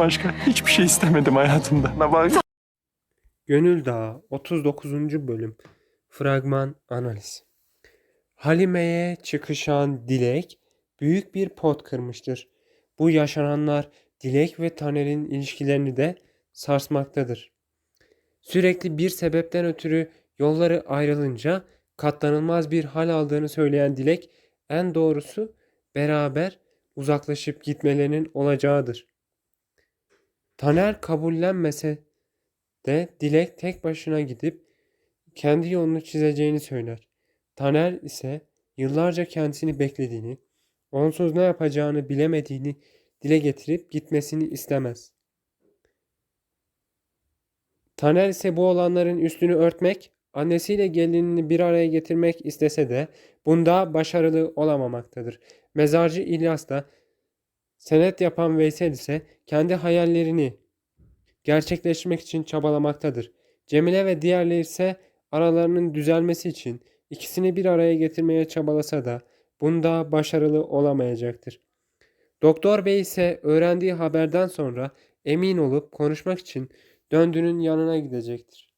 başka hiçbir şey istemedim hayatımda. Ne bak. Gönül Dağı 39. bölüm Fragman analiz Halime'ye çıkışan Dilek büyük bir pot kırmıştır. Bu yaşananlar Dilek ve Taner'in ilişkilerini de sarsmaktadır. Sürekli bir sebepten ötürü yolları ayrılınca katlanılmaz bir hal aldığını söyleyen Dilek en doğrusu beraber uzaklaşıp gitmelerinin olacağıdır. Taner kabullenmese de Dilek tek başına gidip kendi yolunu çizeceğini söyler. Taner ise yıllarca kendisini beklediğini, onsuz ne yapacağını bilemediğini dile getirip gitmesini istemez. Taner ise bu olanların üstünü örtmek, annesiyle gelinini bir araya getirmek istese de bunda başarılı olamamaktadır. Mezarcı İlyas da senet yapan Veysel ise kendi hayallerini gerçekleştirmek için çabalamaktadır. Cemile ve diğerleri ise aralarının düzelmesi için ikisini bir araya getirmeye çabalasa da bunda başarılı olamayacaktır. Doktor Bey ise öğrendiği haberden sonra emin olup konuşmak için döndüğünün yanına gidecektir.